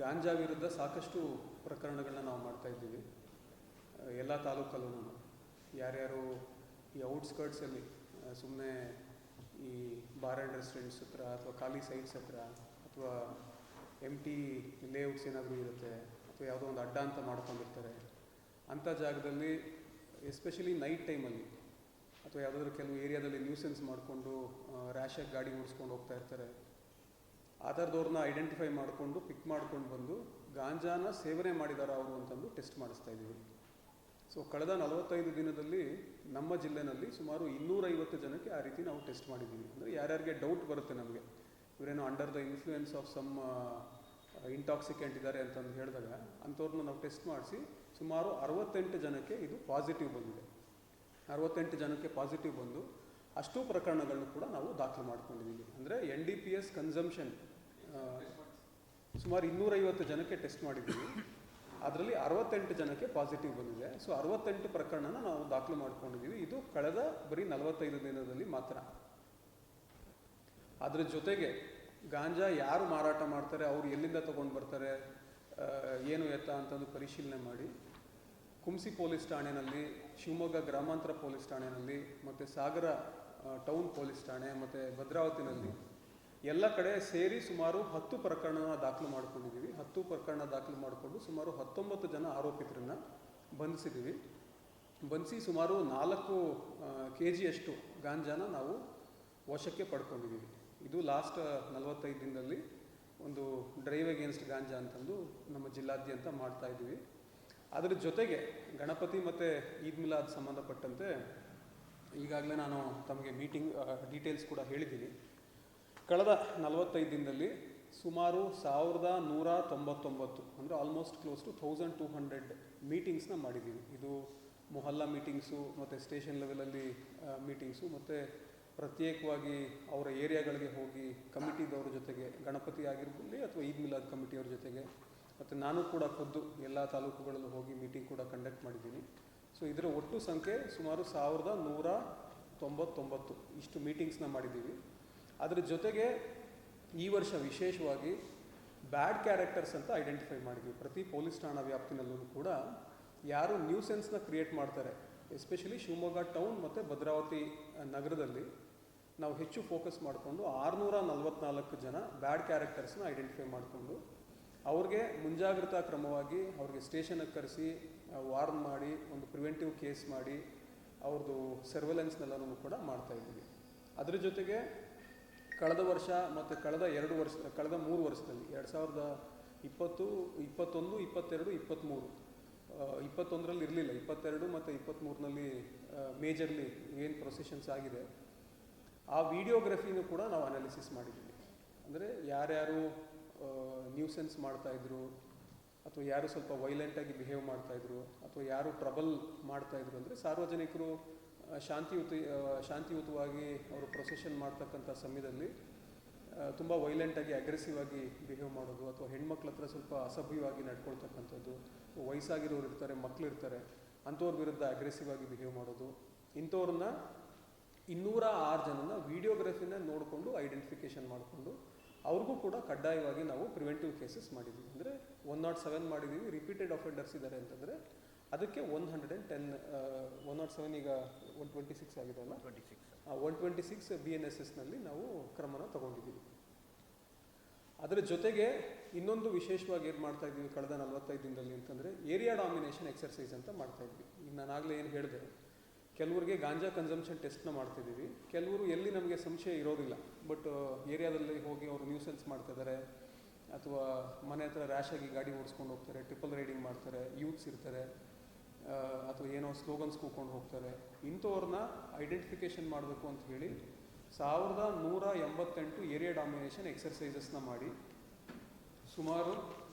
ಗಾಂಜಾ ವಿರುದ್ಧ ಸಾಕಷ್ಟು ಪ್ರಕರಣಗಳನ್ನ ನಾವು ಮಾಡ್ತಾ ಇದ್ದೀವಿ. ಎಲ್ಲ ತಾಲೂಕಲ್ಲೂ ಯಾರ್ಯಾರು ಈ ಔಟ್ಸ್ಕರ್ಟ್ಸಲ್ಲಿ ಸುಮ್ಮನೆ ಈ ಬಾರ್ ಆ್ಯಂಡ್ ರೆಸ್ಟೋರೆಂಟ್ಸ್ ಹತ್ರ ಅಥವಾ ಖಾಲಿ ಸೈಟ್ಸ್ ಹತ್ರ ಅಥವಾ ಎಂ ಟಿ ಲೇಔಟ್ಸ್ ಏನಾದರೂ ಇರುತ್ತೆ ಅಥವಾ ಯಾವುದೋ ಒಂದು ಅಡ್ಡ ಅಂತ ಮಾಡ್ಕೊಂಡಿರ್ತಾರೆ, ಅಂಥ ಜಾಗದಲ್ಲಿ ಎಸ್ಪೆಷಲಿ ನೈಟ್ ಟೈಮಲ್ಲಿ ಅಥವಾ ಯಾವುದಾದ್ರೂ ಕೆಲವು ಏರಿಯಾದಲ್ಲಿ ನ್ಯೂಸೆನ್ಸ್ ಮಾಡಿಕೊಂಡು ರ್ಯಾಶಾಗಿ ಗಾಡಿ ಓಡಿಸ್ಕೊಂಡು ಹೋಗ್ತಾ ಇರ್ತಾರೆ. ಆ ಥರದವ್ರನ್ನ ಐಡೆಂಟಿಫೈ ಮಾಡಿಕೊಂಡು ಪಿಕ್ ಮಾಡ್ಕೊಂಡು ಬಂದು, ಗಾಂಜಾನ ಸೇವನೆ ಮಾಡಿದಾರ ಅವರು ಅಂತಂದು ಟೆಸ್ಟ್ ಮಾಡಿಸ್ತಾ ಇದ್ದೀವಿ. ಸೊ ಕಳೆದ ನಲವತ್ತೈದು ದಿನದಲ್ಲಿ ನಮ್ಮ ಜಿಲ್ಲೆನಲ್ಲಿ ಸುಮಾರು ಇನ್ನೂರೈವತ್ತು ಜನಕ್ಕೆ ಆ ರೀತಿ ನಾವು ಟೆಸ್ಟ್ ಮಾಡಿದ್ದೀವಿ. ಅಂದರೆ ಯಾರ್ಯಾರಿಗೆ ಡೌಟ್ ಬರುತ್ತೆ ನಮಗೆ. ಇವರೇನೋ under the influence of some intoxicant ಇದ್ದಾರೆ ಅಂತಂದು ಹೇಳಿದಾಗ ಅಂಥವ್ರನ್ನ ನಾವು ಟೆಸ್ಟ್ ಮಾಡಿಸಿ ಸುಮಾರು ಅರವತ್ತೆಂಟು ಜನಕ್ಕೆ ಇದು ಪಾಸಿಟಿವ್ ಬಂದಿದೆ. ಅರವತ್ತೆಂಟು ಜನಕ್ಕೆ ಪಾಸಿಟಿವ್ ಬಂದು ಅಷ್ಟು ಪ್ರಕರಣಗಳನ್ನು ಕೂಡ ನಾವು ದಾಖಲು ಮಾಡ್ಕೊಂಡಿದ್ದೀವಿ. ಅಂದರೆ N D P S consumption ಸುಮಾರು ಇನ್ನೂರೈವತ್ತು ಜನಕ್ಕೆ ಟೆಸ್ಟ್ ಮಾಡಿದ್ದೀವಿ. ಅದರಲ್ಲಿ ಅರವತ್ತೆಂಟು ಜನಕ್ಕೆ ಪಾಸಿಟಿವ್ ಬಂದಿದೆ. ಸೊ ಅರವತ್ತೆಂಟು ಪ್ರಕರಣನ ನಾವು ದಾಖಲು ಮಾಡ್ಕೊಂಡಿದ್ದೀವಿ. ಇದು ಕಳೆದ ಬರೀ ನಲವತ್ತೈದು ದಿನದಲ್ಲಿ ಮಾತ್ರ. ಅದರ ಜೊತೆಗೆ ಗಾಂಜಾ ಯಾರು ಮಾರಾಟ ಮಾಡ್ತಾರೆ, ಅವ್ರು ಎಲ್ಲಿಂದ ತೊಗೊಂಡು ಬರ್ತಾರೆ ಏನು ಎತ್ತ ಅಂತಂದು ಪರಿಶೀಲನೆ ಮಾಡಿ. ಕುಂಸಿ ಪೊಲೀಸ್ ಠಾಣೆಯಲ್ಲಿ ಶಿವಮೊಗ್ಗ ಗ್ರಾಮಾಂತರ ಪೊಲೀಸ್ ಠಾಣೆಯಲ್ಲಿ ಮತ್ತು ಸಾಗರ ಟೌನ್ ಪೊಲೀಸ್ ಠಾಣೆ, ಮತ್ತು ಭದ್ರಾವತಿನಲ್ಲಿ ಎಲ್ಲ ಕಡೆ ಸೇರಿ ಸುಮಾರು ಹತ್ತು ಪ್ರಕರಣ ದಾಖಲು ಮಾಡ್ಕೊಂಡಿದ್ದೀವಿ. ಹತ್ತು ಪ್ರಕರಣ ದಾಖಲು ಮಾಡಿಕೊಂಡು ಸುಮಾರು ಹತ್ತೊಂಬತ್ತು ಜನ ಆರೋಪಿತರನ್ನು ಬಂಧಿಸಿದ್ದೀವಿ. ಬಂಧಿಸಿ ಸುಮಾರು ನಾಲ್ಕು ಕೆ ಜಿಯಷ್ಟು ಗಾಂಜಾನ ನಾವು ವಶಕ್ಕೆ ಪಡ್ಕೊಂಡಿದ್ದೀವಿ. ಇದು ಲಾಸ್ಟ್ ನಲವತ್ತೈದು ದಿನದಲ್ಲಿ ಒಂದು ಡ್ರೈವ್ ಅಗೇನ್ಸ್ಟ್ ಗಾಂಜಾ ಅಂತಂದು ನಮ್ಮ ಜಿಲ್ಲಾದ್ಯಂತ ಮಾಡ್ತಾ ಇದ್ದೀವಿ. ಅದರ ಜೊತೆಗೆ ಗಣಪತಿ ಮತ್ತು ಈದ್ ಮಿಲಾದ್ ಸಂಬಂಧಪಟ್ಟಂತೆ ಈಗಾಗಲೇ ನಾನು ತಮಗೆ ಮೀಟಿಂಗ್ ಡೀಟೇಲ್ಸ್ ಕೂಡ ಹೇಳಿದ್ದೀನಿ. ಕಳೆದ ನಲವತ್ತೈದು ದಿನದಲ್ಲಿ ಸುಮಾರು ಸಾವಿರದ ನೂರ ತೊಂಬತ್ತೊಂಬತ್ತು, ಅಂದರೆ almost close to thousand two hundred ಮೀಟಿಂಗ್ಸ್ನ ಮಾಡಿದ್ದೀವಿ. ಇದು ಮೊಹಲ್ಲಾ ಮೀಟಿಂಗ್ಸು ಮತ್ತು ಸ್ಟೇಷನ್ ಲೆವೆಲಲ್ಲಿ ಮೀಟಿಂಗ್ಸು ಮತ್ತು ಪ್ರತ್ಯೇಕವಾಗಿ ಅವರ ಏರಿಯಾಗಳಿಗೆ ಹೋಗಿ ಕಮಿಟಿದವ್ರ ಜೊತೆಗೆ, ಗಣಪತಿ ಆಗಿರ್ಬೋದು ಅಥವಾ ಈದ್ ಮಿಲಾದ್ ಕಮಿಟಿಯವ್ರ ಜೊತೆಗೆ, ಮತ್ತು ನಾನು ಕೂಡ ಖುದ್ದು ಎಲ್ಲ ತಾಲೂಕುಗಳಲ್ಲೂ ಹೋಗಿ ಮೀಟಿಂಗ್ ಕೂಡ ಕಂಡಕ್ಟ್ ಮಾಡಿದ್ದೀನಿ. ಸೊ ಇದರ ಒಟ್ಟು ಸಂಖ್ಯೆ ಸುಮಾರು ಸಾವಿರದ ನೂರ ತೊಂಬತ್ತೊಂಬತ್ತು ಇಷ್ಟು ಮೀಟಿಂಗ್ಸ್ನ ಮಾಡಿದ್ದೀವಿ. ಅದರ ಜೊತೆಗೆ ಈ ವರ್ಷ ವಿಶೇಷವಾಗಿ ಬ್ಯಾಡ್ ಕ್ಯಾರೆಕ್ಟರ್ಸ್ ಅಂತ ಐಡೆಂಟಿಫೈ ಮಾಡಿದ್ವಿ. ಪ್ರತಿ ಪೊಲೀಸ್ ಠಾಣಾ ವ್ಯಾಪ್ತಿನಲ್ಲೂ ಕೂಡ ಯಾರು ನ್ಯೂಸೆನ್ಸ್ನ ಕ್ರಿಯೇಟ್ ಮಾಡ್ತಾರೆ, ಎಸ್ಪೆಷಲಿ ಶಿವಮೊಗ್ಗ ಟೌನ್ ಮತ್ತು ಭದ್ರಾವತಿ ನಗರದಲ್ಲಿ ನಾವು ಹೆಚ್ಚು ಫೋಕಸ್ ಮಾಡಿಕೊಂಡು ಆರುನೂರ ನಲವತ್ನಾಲ್ಕು ಜನ ಬ್ಯಾಡ್ ಕ್ಯಾರೆಕ್ಟರ್ಸ್ನ ಐಡೆಂಟಿಫೈ ಮಾಡಿಕೊಂಡು ಅವ್ರಿಗೆ ಮುಂಜಾಗ್ರತಾ ಕ್ರಮವಾಗಿ ಅವ್ರಿಗೆ ಸ್ಟೇಷನಿಗೆ ಕರೆಸಿ, ವಾರ್ನ್ ಮಾಡಿ, ಒಂದು ಪ್ರಿವೆಂಟಿವ್ ಕೇಸ್ ಮಾಡಿ ಅವ್ರದ್ದು ಸರ್ವೆಲೆನ್ಸ್ನೆಲ್ಲನೂ ಕೂಡ ಮಾಡ್ತಾ ಇದ್ದೀವಿ. ಅದ್ರ ಜೊತೆಗೆ ಕಳೆದ ವರ್ಷ ಮತ್ತು ಕಳೆದ ಎರಡು ವರ್ಷ, ಕಳೆದ ಮೂರು ವರ್ಷದಲ್ಲಿ, ಎರಡು ಸಾವಿರದ ಇಪ್ಪತ್ತು, ಇಪ್ಪತ್ತೊಂದು, ಇಪ್ಪತ್ತೆರಡು, ಇಪ್ಪತ್ತ್ಮೂರು. ಇಪ್ಪತ್ತೊಂದರಲ್ಲಿ ಇರಲಿಲ್ಲ, ಇಪ್ಪತ್ತೆರಡು ಮತ್ತು ಇಪ್ಪತ್ತ್ಮೂರಿನಲ್ಲಿ ಮೇಜರ್ಲಿ ಏನು ಪ್ರೊಸೆಷನ್ಸ್ ಆಗಿದೆ, ಆ ವಿಡಿಯೋಗ್ರಫಿನೂ ಕೂಡ ನಾವು ಅನಾಲಿಸಿಸ್ ಮಾಡಿದ್ದೀವಿ ಅಂದರೆ ಯಾರ್ಯಾರು ನ್ಯೂಸೆನ್ಸ್ ಮಾಡ್ತಾಯಿದ್ರು ಅಥವಾ ಯಾರು ಸ್ವಲ್ಪ ವೈಲೆಂಟಾಗಿ ಬಿಹೇವ್ ಮಾಡ್ತಾಯಿದ್ರು ಅಥವಾ ಯಾರು ಟ್ರಬಲ್ ಮಾಡ್ತಾಯಿದ್ರು ಅಂದರೆ ಸಾರ್ವಜನಿಕರು ಶಾಂತಿಯುತ ಶಾಂತಿಯುತವಾಗಿ ಅವರು ಪ್ರೊಸೆಷನ್ ಮಾಡ್ತಕ್ಕಂಥ ಸಮಯದಲ್ಲಿ ತುಂಬ ವೈಲೆಂಟಾಗಿ ಅಗ್ರೆಸಿವ್ ಆಗಿ ಬಿಹೇವ್ ಮಾಡೋದು, ಅಥವಾ ಹೆಣ್ಮಕ್ಳ ಹತ್ರ ಸ್ವಲ್ಪ ಅಸಭ್ಯವಾಗಿ ನಡ್ಕೊಳ್ತಕ್ಕಂಥದ್ದು, ವಯಸ್ಸಾಗಿರೋರು ಇರ್ತಾರೆ, ಮಕ್ಳು ಇರ್ತಾರೆ, ಅಂಥವ್ರ ವಿರುದ್ಧ ಅಗ್ರೆಸಿವ್ ಆಗಿ ಬಿಹೇವ್ ಮಾಡೋದು, ಇಂಥವ್ರನ್ನ ಇನ್ನೂರ ಆರು ಜನನ ವಿಡಿಯೋಗ್ರಫಿನ ನೋಡಿಕೊಂಡು ಐಡೆಂಟಿಫಿಕೇಷನ್ ಮಾಡಿಕೊಂಡು, ಅವ್ರಿಗೂ ಕೂಡ ಕಡ್ಡಾಯವಾಗಿ ನಾವು ಪ್ರಿವೆಂಟಿವ್ ಕೇಸಸ್ ಮಾಡಿದ್ದೀವಿ ಅಂದರೆ ಒನ್ ನಾಟ್ ಸೆವೆನ್ ಮಾಡಿದ್ದೀವಿ ರಿಪೀಟೆಡ್ ಅಫೆಂಡರ್ಸ್ ಇದ್ದಾರೆ ಅಂತಂದರೆ ಅದಕ್ಕೆ one hundred and ten one not seven ಈಗ ಒನ್ ಟ್ವೆಂಟಿ ಸಿಕ್ಸ್ ಆಗಿದೆ ಅಲ್ಲ? Twenty six one twenty six B N S ಎಸ್ನಲ್ಲಿ ನಾವು ಕ್ರಮನ ತಗೊಂಡಿದ್ದೀವಿ. ಅದರ ಜೊತೆಗೆ ಇನ್ನೊಂದು ವಿಶೇಷವಾಗಿ ಏನು ಮಾಡ್ತಾ ಇದ್ದೀವಿ ಕಳೆದ ನಲವತ್ತೈದು ದಿನದಲ್ಲಿ ಅಂತಂದರೆ ಏರಿಯಾ ಡಾಮಿನೇಷನ್ ಎಕ್ಸರ್ಸೈಸ್ ಅಂತ ಮಾಡ್ತಾ ಇದ್ವಿ. ಈಗ ನಾನು ಆಗಲೇ ಏನು ಹೇಳಿದೆ ಕೆಲವರಿಗೆ ಗಾಂಜಾ ಕನ್ಸಂಪ್ಷನ್ ಟೆಸ್ಟ್ನ ಮಾಡ್ತಿದ್ದೀವಿ. ಕೆಲವರು ಎಲ್ಲಿ ನಮಗೆ ಸಂಶಯ ಇರೋದಿಲ್ಲ ಬಟ್ ಏರಿಯಾದಲ್ಲಿ ಹೋಗಿ ಅವರು ನ್ಯೂಸೆನ್ಸ್ ಮಾಡ್ತಾ ಇದ್ದಾರೆ ಅಥವಾ ಮನೆ ಹತ್ರ ರ್ಯಾಶಾಗಿ ಗಾಡಿ ಓಡಿಸ್ಕೊಂಡು ಹೋಗ್ತಾರೆ ಟ್ರಿಪಲ್ ರೈಡಿಂಗ್ ಮಾಡ್ತಾರೆ ಯೂತ್ಸ್ ಇರ್ತಾರೆ. ಅಥವಾ ಏನೋ ಸ್ಲೋಗನ್ಸ್ ಕೂಕೊಂಡು ಹೋಗ್ತಾರೆ. ಇಂಥವ್ರನ್ನ ಐಡೆಂಟಿಫಿಕೇಷನ್ ಮಾಡಬೇಕು ಅಂತ ಹೇಳಿ ಸಾವಿರದ ನೂರ ಎಂಬತ್ತೆಂಟು ಏರಿಯಾ ಡಾಮಿನೇಷನ್ ಎಕ್ಸರ್ಸೈಸಸ್ನ ಮಾಡಿ ಸುಮಾರು